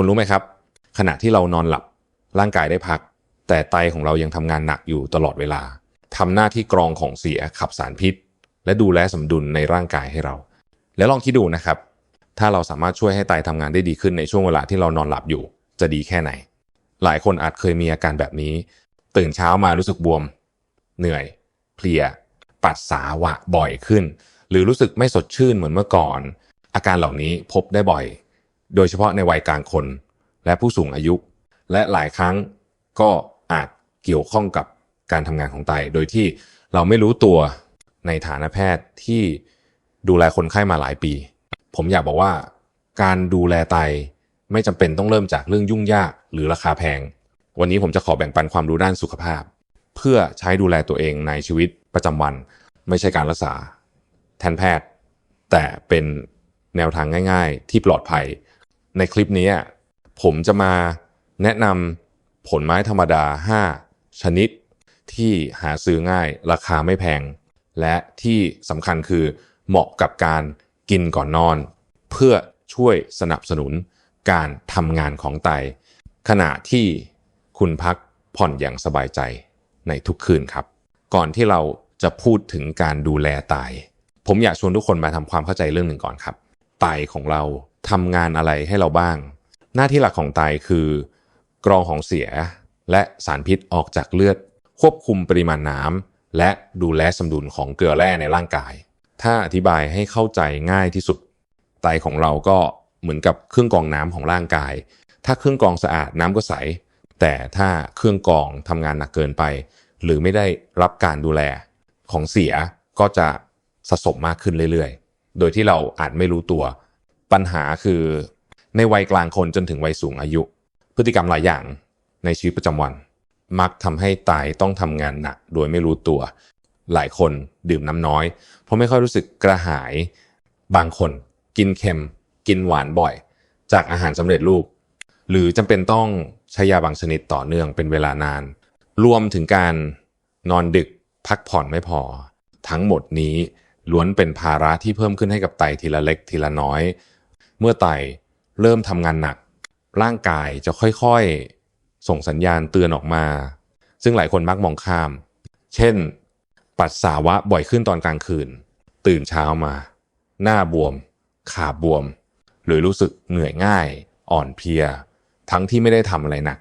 คุณรู้ไหมครับ ขณะที่เรานอนหลับร่างกายได้พัก แต่ไตของเรายังทำงานหนักอยู่ตลอดเวลาทำหน้าที่กรองของเสียขับสารพิษ และดูแลสมดุลในร่างกายให้เรา แล้วลองคิดดูนะครับ ถ้าเราสามารถช่วยให้ไตทำงานได้ดีขึ้นในช่วงเวลาที่เรานอนหลับอยู่ จะดีแค่ไหน หลายคนอาจเคยมีอาการแบบนี้ ตื่นเช้ามารู้สึกบวม เหนื่อย เพลีย ปัสสาวะบ่อยขึ้น หรือรู้สึกไม่สดชื่นเหมือนเมื่อก่อน อาการเหล่านี้พบได้บ่อย โดยเฉพาะในวัยกลางคน และผู้สูงอายุ และหลายครั้งก็อาจเกี่ยวข้องกับการทำงานของไต โดยที่เราไม่รู้ตัวในฐานะแพทย์ที่ดูแลคนไข้มาหลายปี ผมอยากบอกว่า การดูแลไตไม่จำเป็นต้องเริ่มจากเรื่องยุ่งยากหรือราคาแพง วันนี้ผมจะขอแบ่งปันความรู้ด้านสุขภาพ เพื่อใช้ดูแลตัวเองในชีวิตประจำวัน ไม่ใช่การรักษา แทนแพทย์ แต่เป็นแนวทางง่าย ๆ ที่ปลอดภัย ในคลิปนี้ผมจะมาแนะนำผลไม้ธรรมดา 5 ชนิด ที่หาซื้อง่ายราคาไม่แพง และที่สำคัญคือเหมาะกับการกินก่อนนอน เพื่อช่วยสนับสนุนการทำงานของไต ขณะที่คุณพักผ่อนอย่างสบายใจในทุกคืนครับ ก่อนที่เราจะพูดถึงการดูแลไต ผมอยากชวนทุกคนมาทำความเข้าใจเรื่องหนึ่งก่อนครับ ไตของเราทำงานอะไรให้เราบ้าง หน้าที่หลักของไตคือกรองของเสีย และสารพิษออกจากเลือด ควบคุมปริมาณน้ำและดูแลสมดุลของเกลือแร่ในร่างกาย ถ้าอธิบายให้เข้าใจง่ายที่สุด ไตของเราก็เหมือนกับเครื่องกรองน้ำของร่างกาย ถ้าเครื่องกรองสะอาดน้ำก็ใส แต่ถ้าเครื่องกรองทำงานหนักเกินไป หรือไม่ได้รับการดูแลของเสียก็จะสะสมมากขึ้นเรื่อยๆ โดยที่เราอาจไม่รู้ตัว ปัญหาคือในวัยกลางคนจนถึงวัยสูงอายุ พฤติกรรมหลายอย่างในชีวิตประจำวัน มักทำให้ไตต้องทำงานหนัก โดยไม่รู้ตัว หลายคนดื่มน้ำน้อย เพราะไม่ค่อยรู้สึกกระหาย บางคนกินเค็ม กินหวานบ่อย จากอาหารสำเร็จรูป หรือจำเป็นต้องใช้ยาบางชนิดต่อเนื่องเป็นเวลานาน รวมถึงการนอนดึกพักผ่อนไม่พอ ทั้งหมดนี้ ล้วนเป็นภาระที่เพิ่มขึ้นให้กับไตทีละเล็กทีละน้อย เมื่อไตเริ่มทำงานหนัก ร่างกายจะค่อยๆ ส่งสัญญาณเตือนออกมา ซึ่งหลายคนมักมองข้าม เช่น ปัสสาวะบ่อยขึ้นตอนกลางคืน ตื่นเช้ามา หน้าบวม ขาบวม หรือรู้สึกเหนื่อยง่าย อ่อนเพลีย ทั้งที่ไม่ได้ทำอะไรหนัก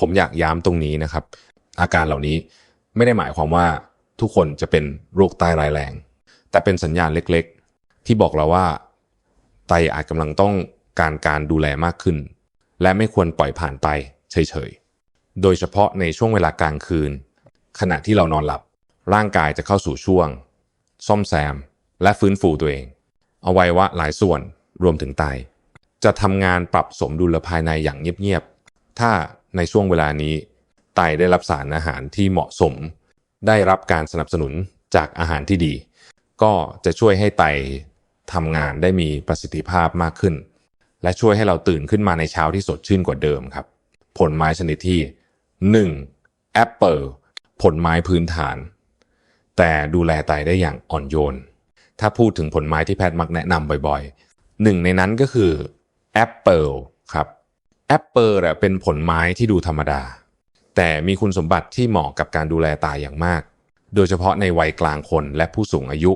ผมอยากย้ำตรงนี้นะครับ อาการเหล่านี้ไม่ได้หมายความว่าทุกคนจะเป็นโรคไตรายแรง แต่เป็นสัญญาณเล็กๆ ที่บอกเราว่า ไตอาจกำลังต้องการการดูแลมากขึ้น และไม่ควรปล่อยผ่านไปเฉยๆ โดยเฉพาะในช่วงเวลากลางคืน ขณะที่เรานอนหลับ ร่างกายจะเข้าสู่ช่วง ซ่อมแซม และฟื้นฟูตัวเองอวัยวะหลายส่วนรวมถึงไต จะทำงานปรับสมดุลภายในอย่างเงียบๆ ถ้าในช่วงเวลานี้ ไตได้รับสารอาหารที่เหมาะสม ได้รับการสนับสนุนจากอาหารที่ดี ก็จะช่วยให้ไตทำงานได้มีประสิทธิภาพมากขึ้น และช่วยให้เราตื่นขึ้นมาในเช้าที่สดชื่นกว่าเดิมครับ ผลไม้ชนิดที่ 1. แอปเปิลผลไม้พื้นฐาน แต่ดูแลไตได้อย่างอ่อนโยน ถ้าพูดถึงผลไม้ที่แพทย์มักแนะนำบ่อยๆ หนึ่งในนั้นก็คือแอปเปิลครับแอปเปิลเป็นผลไม้ที่ดูธรรมดา แต่มีคุณสมบัติที่เหมาะกับการดูแลตาอย่างมาก โดยเฉพาะในวัยกลางคนและผู้สูงอายุ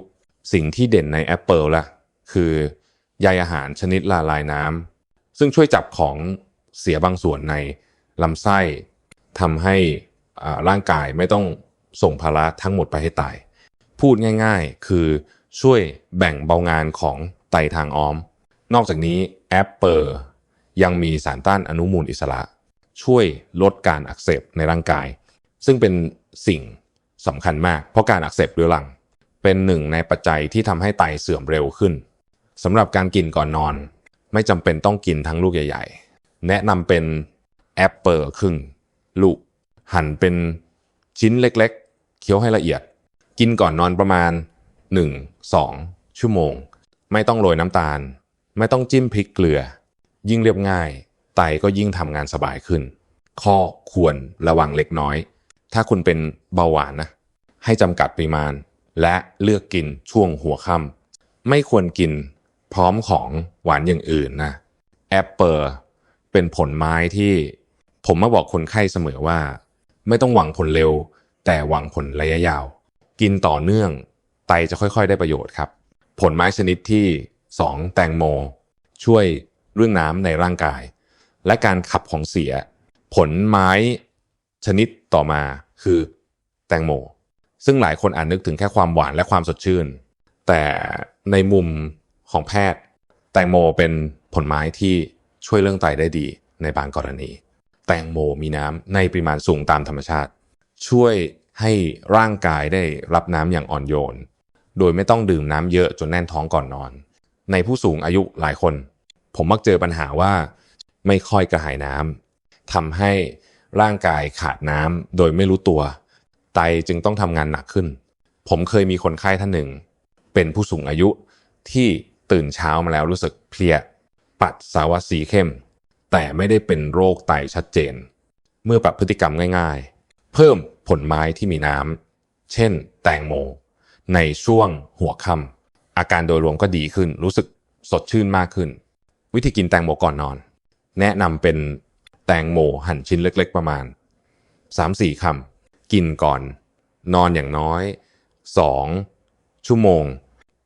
สิ่งที่เด่นในแอปเปิลละคือใยอาหารชนิดละลายน้ำซึ่งช่วยจับของเสียบางส่วนในลำไส้ทำให้ร่างกายไม่ต้องส่งภาระทั้งหมดไปให้ตาย พูดง่ายๆ คือช่วยแบ่งเบางานของไตทางอ้อม นอกจากนี้แอปเปิลยังมีสารต้านอนุมูลอิสระ ช่วยลดการอักเสบในร่างกาย ซึ่งเป็นสิ่งสำคัญมากเพราะการอักเสบเรื้อรัง เป็นหนึ่งในปัจจัยที่ทำให้ไตเสื่อมเร็วขึ้นสำหรับการกินก่อนนอน ไม่จำเป็นต้องกินทั้งลูกใหญ่ ๆ แนะนำเป็นแอปเปิลครึ่งลูก หั่นเป็นชิ้นเล็กๆ เคี้ยวให้ละเอียด กินก่อนนอนประมาณ 1-2 ชั่วโมง ไม่ต้องโรยน้ำตาล ไม่ต้องจิ้มพริกเกลือ ยิ่งเรียบง่าย ไตก็ยิ่งทำงานสบายขึ้น ข้อควรระวังเล็กน้อย ถ้าคุณเป็นเบาหวานนะ ให้จำกัดปริมาณ และเลือกกินช่วงหัวค่ำไม่ควรกินพร้อมของหวานอย่างอื่นนะแอปเปิลเป็นผลไม้ที่ผมมาบอกคนไข้เสมอว่า ไม่ต้องหวังผลเร็ว แต่หวังผลระยะยาว กินต่อเนื่อง ไตจะค่อยๆ ได้ประโยชน์ครับ ผลไม้ชนิดที่ 2 แตงโม ช่วยเรื่องน้ำในร่างกาย และการขับของเสีย ผลไม้ชนิดต่อมาคือแตงโม ซึ่งหลายคนอาจนึกถึงแค่ความหวานและความสดชื่น แต่ในมุมของแพทย์ แตงโมเป็นผลไม้ที่ช่วยเรื่องไตได้ดีในบางกรณี แตงโมมีน้ำในปริมาณสูงตามธรรมชาติ ช่วยให้ร่างกายได้รับน้ำอย่างอ่อนโยน โดยไม่ต้องดื่มน้ำเยอะจนแน่นท้องก่อนนอน ในผู้สูงอายุหลายคน ผมมักเจอปัญหาว่าไม่ค่อยกระหายน้ำทำให้ร่างกายขาดน้ำโดยไม่รู้ตัว ไตจึงต้องทำงานหนักขึ้น ผมเคยมีคนไข้ท่านหนึ่ง เป็นผู้สูงอายุที่ตื่นเช้ามาแล้วรู้สึกเพลีย ปัสสาวะสีเข้ม แต่ไม่ได้เป็นโรคไตชัดเจน เมื่อปรับพฤติกรรมง่าย ๆ เพิ่มผลไม้ที่มีน้ำเช่น แตงโม ในช่วงหัวค่ำอาการโดยรวมก็ดีขึ้น รู้สึกสดชื่นมากขึ้น วิธีกินแตงโมก่อนนอน แนะนำเป็นแตงโมหั่นชิ้นเล็ก ๆ ประมาณ 3-4คำ กินก่อน นอนอย่างน้อย 2 ชั่วโมง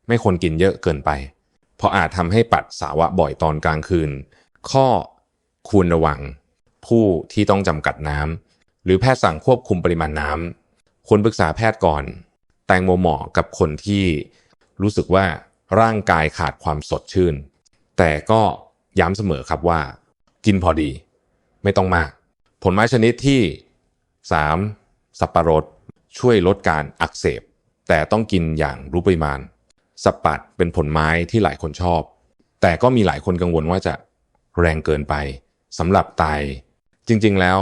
ไม่ควรกินเยอะเกินไป เพราะอาจทำให้ปัสสาวะบ่อยตอนกลางคืน ข้อควรระวัง ผู้ที่ต้องจำกัดน้ำหรือแพทย์สั่งควบคุมปริมาณน้ำควรปรึกษาแพทย์ก่อน แตงโมเหมาะกับคนที่รู้สึกว่าร่างกายขาดความสดชื่น แต่ก็ย้ำเสมอครับว่า กินพอดี ไม่ต้องมาก ผลไม้ชนิดที่ 3. สับปะรดช่วยลดการอักเสบ แต่ต้องกินอย่างรู้ปริมาณ สับปัดเป็นผลไม้ที่หลายคนชอบ แต่ก็มีหลายคนกังวลว่าจะแรงเกินไปสำหรับไต จริงๆ แล้ว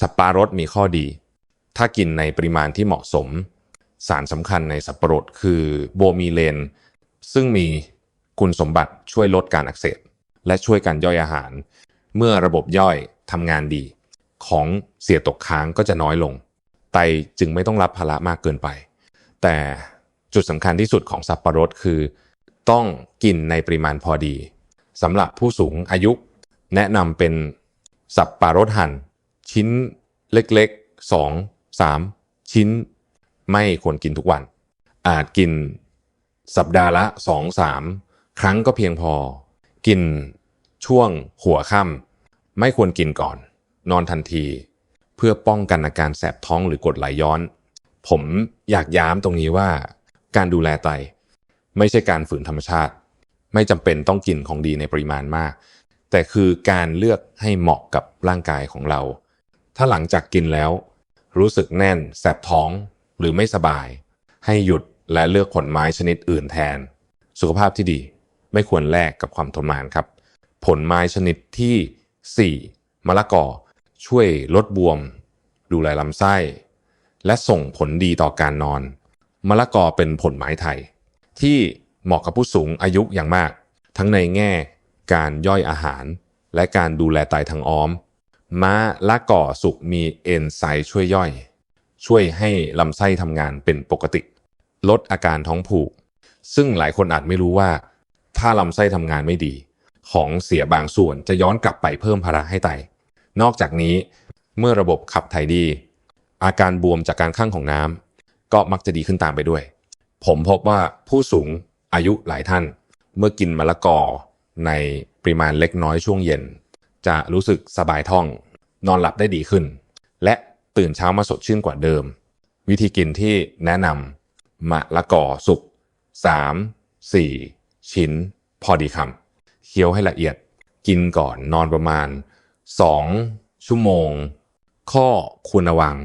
สับปะรดมีข้อดี ถ้ากินในปริมาณที่เหมาะสม สารสำคัญในสับปะรดคือโบมีเลน ซึ่งมีคุณสมบัติช่วยลดการอักเสบ และช่วยการย่อยอาหาร เมื่อระบบย่อยทำงานดี ของเสียตกค้างก็จะน้อยลง ไตจึงไม่ต้องรับภาระมากเกินไป แต่จุดสำคัญที่สุดของสับปะรดคือ ต้องกินในปริมาณพอดีสำหรับผู้สูงอายุ แนะนำเป็นสับปะรดหั่น ชิ้นเล็กๆ 2 3 ชิ้น ไม่ควรกินทุกวัน อาจกินสัปดาห์ละ 2-3 ครั้งก็เพียงพอ กินช่วงหัวค่ำไม่ควรกินก่อน นอนทันที พื่อป้องกันอาการแสบท้องหรือกดไหลย้อน ผมอยากย้ำตรงนี้ว่า การดูแลไต ไม่ใช่การฝืนธรรมชาติ ไม่จำเป็นต้องกินของดีในปริมาณมาก แต่คือการเลือกให้เหมาะกับร่างกายของเรา ถ้าหลังจากกินแล้ว รู้สึกแน่น แสบท้องหรือไม่สบาย ให้หยุดและเลือกผลไม้ชนิดอื่นแทน สุขภาพที่ดีไม่ควรแลกกับความทรมานครับ ผลไม้ชนิดที่ 4 มะละกอ ช่วยลดบวม ดูแลลำไส้ และส่งผลดีต่อการนอน มะละกอเป็นผลไม้ไทย ที่เหมาะกับผู้สูงอายุอย่างมาก ทั้งในแง่การย่อยอาหาร และการดูแลไตทางอ้อมมะละกอสุกมีเอนไซม์ช่วยย่อย ช่วยให้ลำไส้ทำงานเป็นปกติ ลดอาการท้องผูก ซึ่งหลายคนอาจไม่รู้ว่า ถ้าลำไส้ทำงานไม่ดี ของเสียบางส่วนจะย้อนกลับไปเพิ่มภาระให้ไต นอกจากนี้ เมื่อระบบขับถ่ายดี อาการบวมจากการข้างของน้ำก็มักจะดีขึ้นตามไปด้วย ผมพบว่าผู้สูงอายุหลายท่าน เมื่อกินมะละกอในปริมาณเล็กน้อยช่วงเย็น จะรู้สึกสบายท้อง นอนหลับได้ดีขึ้น และตื่นเช้ามาสดชื่นกว่าเดิม วิธีกินที่แนะนำมะละกอสุก3 4 ชิ้น พอดีคำเคี้ยวให้ละเอียด กินก่อนนอนประมาณ 2 ชั่วโมง ข้อควรระวัง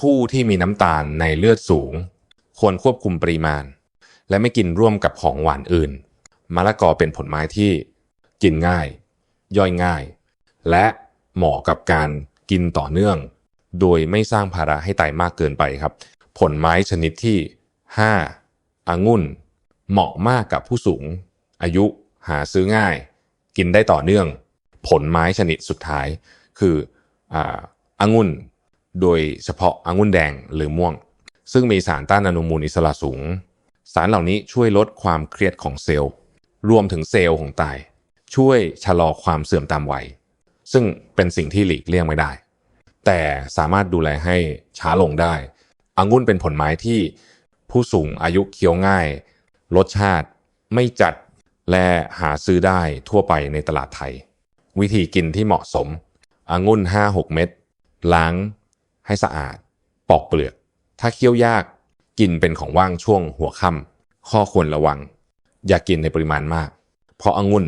ผู้ที่มีน้ำตาลในเลือดสูง ควรควบคุมปริมาณ และไม่กินร่วมกับของหวานอื่นมะละกอเป็นผลไม้ที่กินง่าย ย่อยง่าย และเหมาะกับการกินต่อเนื่อง โดยไม่สร้างภาระให้ไตมากเกินไปครับ ผลไม้ชนิดที่ 5. องุ่น เหมาะมากกับผู้สูง อายุหาซื้อง่าย กินได้ต่อเนื่อง ผลไม้ชนิดสุดท้าย คืออ่างุ่นโดยเฉพาะองุ่นแดงหรือม่วง ซึ่งมีสารต้านอนุมูลอิสระสูง สารเหล่านี้ช่วยลดความเครียดของเซลล์ รวมถึงเซลล์ของไตช่วยชะลอความเสื่อมตามวัย ซึ่งเป็นสิ่งที่หลีกเลี่ยงไม่ได้ แต่สามารถดูแลให้ช้าลงได้องุ่นเป็นผลไม้ที่ผู้สูงอายุเคี้ยวง่าย รสชาติไม่จัดและหาซื้อได้ทั่วไปในตลาดไทย วิธีกินที่เหมาะสมองุ่น 5-6 เม็ดล้างให้สะอาด ปอกเปลือก ถ้าเคี้ยวยากกินเป็นของว่างช่วงหัวค่ำข้อควรระวัง อย่ากกินในปริมาณมาก เพราะองุ่น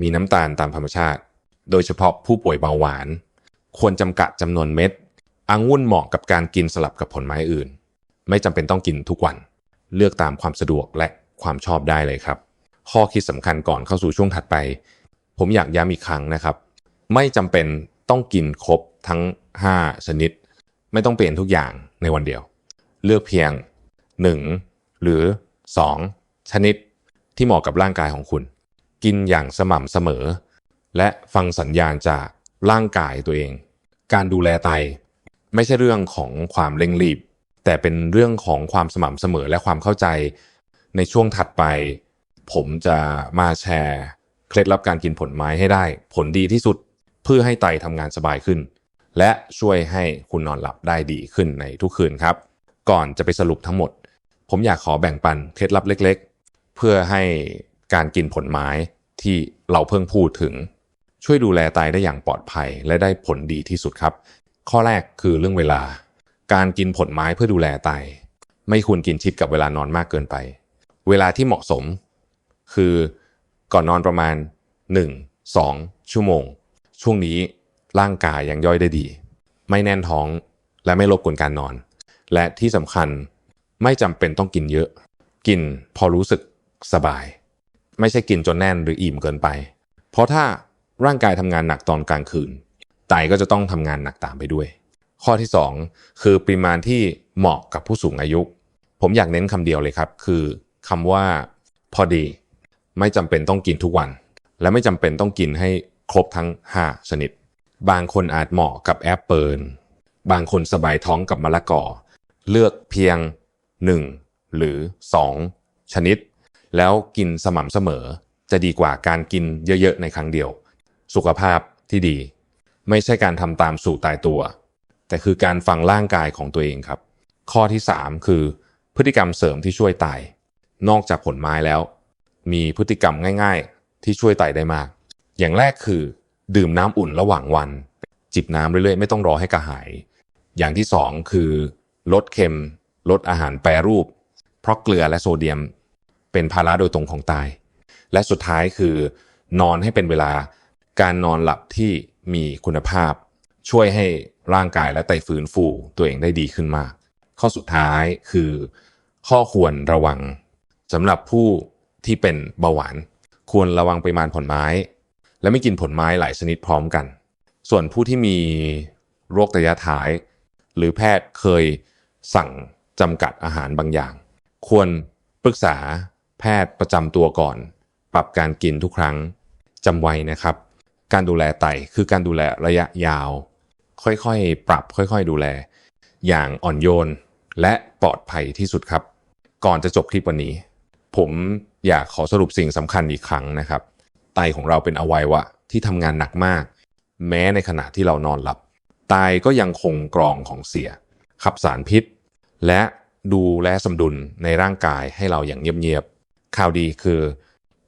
มีน้ำตาลตามธรรมชาติ โดยเฉพาะผู้ป่วยเบาหวาน ควรจำกัดจำนวนเม็ดองุ่นเหมาะกับการกินสลับกับผลไม้อื่น ไม่จำเป็นต้องกินทุกวัน เลือกตามความสะดวกและความชอบได้เลยครับ ข้อคิดสำคัญก่อนเข้าสู่ช่วงถัดไป ผมอยากย้ำอีกครั้งนะครับ ไม่จำเป็นต้องกินครบทั้ง 5 ชนิด ไม่ต้องเปลี่ยนทุกอย่างในวันเดียว เลือกเพียง 1 หรือ 2 ชนิดที่เหมาะกับร่างกายของคุณ กินอย่างสม่ำเสมอ และฟังสัญญาณจากร่างกายตัวเอง การดูแลไต ไม่ใช่เรื่องของความเร่งรีบ แต่เป็นเรื่องของความสม่ำเสมอและความเข้าใจ ในช่วงถัดไป ผมจะมาแชร์ เคล็ดลับการกินผลไม้ให้ได้ ผลดีที่สุดเพื่อให้ไตทำงานสบายขึ้น และช่วยให้คุณนอนหลับได้ดีขึ้นในทุกคืนครับ ก่อนจะไปสรุปทั้งหมด ผมอยากขอแบ่งปันเคล็ดลับเล็ก ๆ เพื่อให้การกินผลไม้ที่เราเพิ่งพูดถึง ช่วยดูแลไตได้อย่างปลอดภัยและได้ผลดีที่สุดครับ ข้อแรกคือเรื่องเวลา การกินผลไม้เพื่อดูแลไต ไม่ควรกินชิดกับเวลานอนมากเกินไป เวลาที่เหมาะสม คือ ก่อนนอนประมาณ 1-2 ชั่วโมง ช่วงนี้ร่างกายยังย่อยได้ดี ไม่แน่นท้องและไม่รบกวนการนอน และที่สำคัญไม่จำเป็นต้องกินเยอะ กินพอรู้สึกสบาย ไม่ใช่กินจนแน่นหรืออิ่มเกินไป เพราะถ้าร่างกายทำงานหนักตอนกลางคืนไตก็จะต้องทำงานหนักตามไปด้วย ข้อที่ 2 คือปริมาณที่เหมาะกับผู้สูงอายุ ผมอยากเน้นคำเดียวเลยครับ คือคำว่าพอดี ไม่จำเป็นต้องกินทุกวัน และไม่จำเป็นต้องกินให้ครบทั้ง 5 ชนิด บางคนอาจเหมาะกับแอปเปิลบางคนสบายท้องกับมะละกอ เลือกเพียง 1 หรือ 2 ชนิด แล้วกินสม่ำเสมอ จะดีกว่าการกินเยอะๆในครั้งเดียว สุขภาพที่ดี ไม่ใช่การทำตามสู่ตายตัว แต่คือการฟังร่างกายของตัวเองครับ ข้อที่ 3 คือ พฤติกรรมเสริมที่ช่วยไตนอกจากผลไม้แล้ว มีพฤติกรรมง่าย ๆ ที่ช่วยไตได้มาก อย่างแรกคือดื่มน้ำอุ่นระหว่างวัน จิบน้ำเรื่อยๆ ไม่ต้องรอให้กระหาย อย่างที่ 2 คือ ลดเค็ม ลดอาหารแปรรูป เพราะเกลือและโซเดียม เป็นภาระโดยตรงของไตและสุดท้ายคือนอนให้เป็นเวลาการนอนหลับที่มีคุณภาพ ช่วยให้ร่างกายและไตฟื้นฟูตัวเองได้ดีขึ้นมาก ข้อสุดท้ายคือ ข้อควรระวังสำหรับผู้ ที่เป็นเบาหวาน ควรระวังปริมาณผลไม้ และไม่กินผลไม้หลายชนิดพร้อมกัน ส่วนผู้ที่มีโรคระยะท้าย หรือแพทย์เคยสั่งจำกัดอาหารบางอย่าง ควรปรึกษาแพทย์ประจำตัวก่อน ปรับการกินทุกครั้งจำไว้นะครับ การดูแลไตคือการดูแลระยะยาว ค่อยๆ ปรับค่อยๆ ดูแล อย่างอ่อนโยนและปลอดภัยที่สุดครับ ก่อนจะจบคลิปวันนี้ ผม อยากขอสรุปสิ่งสำคัญอีกครั้งนะครับ ไตของเราเป็นอวัยวะที่ทำงานหนักมาก แม้ในขณะที่เรานอนหลับ ไตก็ยังคงกรองของเสีย ขับสารพิษ และดูแลสมดุลในร่างกายให้เราอย่างเงียบๆข่าวดีคือ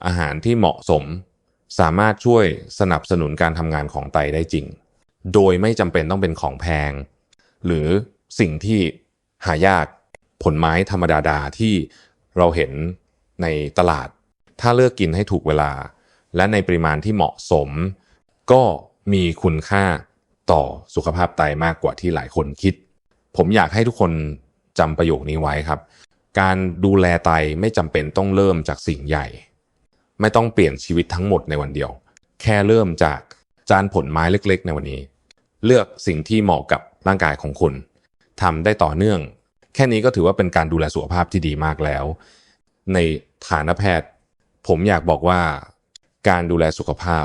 อาหารที่เหมาะสม สามารถช่วยสนับสนุนการทำงานของไตได้จริง โดยไม่จำเป็นต้องเป็นของแพง หรือสิ่งที่หายากผลไม้ธรรมดาดาที่เราเห็น ในตลาด ถ้าเลือกกินให้ถูกเวลา และในปริมาณที่เหมาะสม ก็มีคุณค่าต่อสุขภาพไตมากกว่าที่หลายคนคิด ผมอยากให้ทุกคนจำประโยคนี้ไว้ครับ การดูแลไตไม่จำเป็นต้องเริ่มจากสิ่งใหญ่ ไม่ต้องเปลี่ยนชีวิตทั้งหมดในวันเดียว แค่เริ่มจากจานผลไม้เล็กๆ ในวันนี้ เลือกสิ่งที่เหมาะกับร่างกายของคุณทำได้ต่อเนื่อง แค่นี้ก็ถือว่าเป็นการดูแลสุขภาพที่ดีมากแล้ว ในฐานะแพทย์ ผมอยากบอกว่าการดูแลสุขภาพ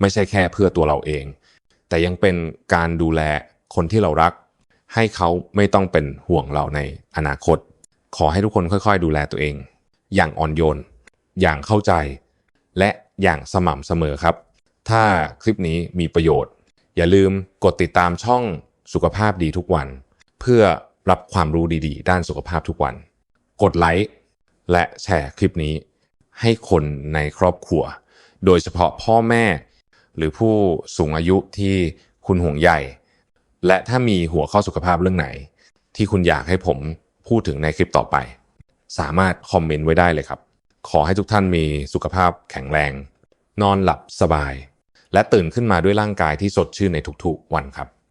ไม่ใช่แค่เพื่อตัวเราเอง แต่ยังเป็นการดูแลคนที่เรารัก ให้เขาไม่ต้องเป็นห่วงเราในอนาคต ขอให้ทุกคนค่อยๆ ดูแลตัวเอง อย่างอ่อนโยน อย่างเข้าใจ และอย่างสม่ำเสมอครับ ถ้าคลิปนี้มีประโยชน์ อย่าลืมกดติดตามช่องสุขภาพดีทุกวัน เพื่อรับความรู้ดีๆ ด้านสุขภาพทุกวัน กดไลค์ และแชร์คลิปนี้ให้คนในครอบครัว โดยเฉพาะพ่อแม่ หรือผู้สูงอายุที่คุณห่วงใยและถ้ามีหัวข้อสุขภาพเรื่องไหน ที่คุณอยากให้ผมพูดถึงในคลิปต่อไป สามารถคอมเมนต์ไว้ได้เลยครับ ขอให้ทุกท่านมีสุขภาพแข็งแรง นอนหลับสบาย และตื่นขึ้นมาด้วยร่างกายที่สดชื่นในทุกๆวันครับ